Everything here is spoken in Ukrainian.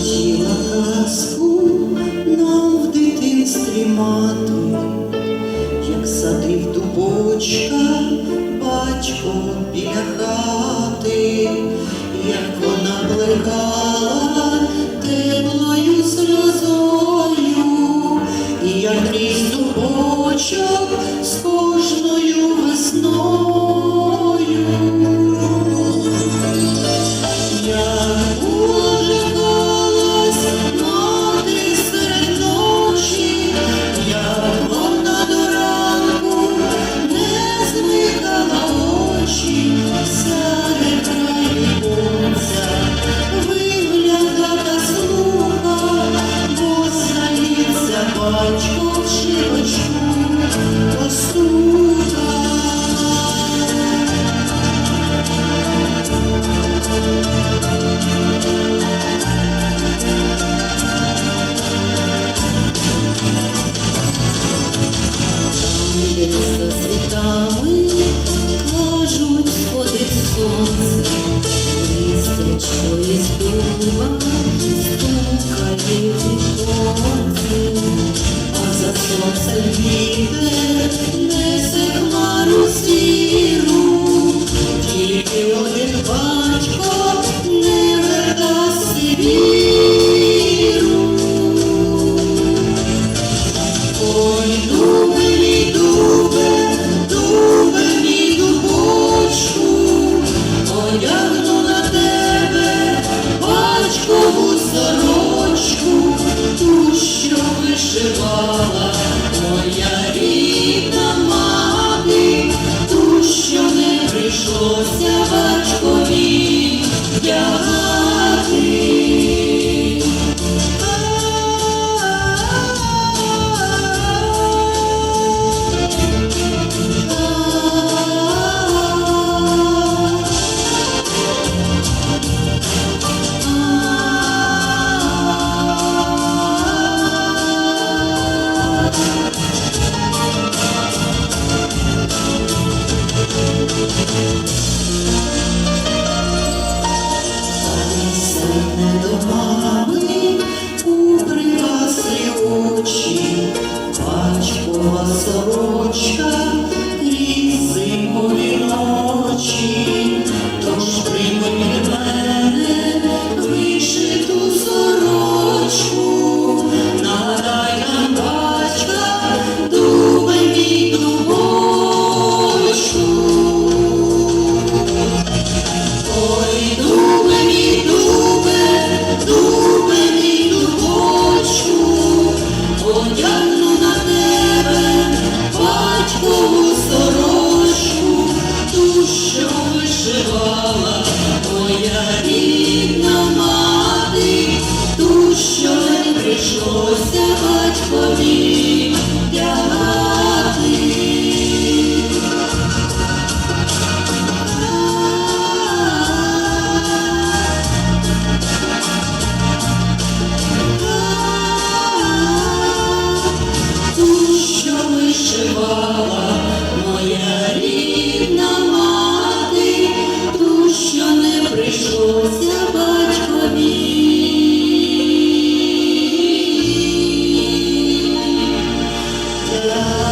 Шепотіла казку нам в дитинстві мати, як садив дубочка батько біля хати, Пачку шилочку посуда. За світами кажуть, ходить сонце, лістечко із дуба стукає віком вітер несе хмару сіру, тільки один батько не вердаси віру. Дуби, дуби, Ося батько дяти. Ту, що вишивала. love.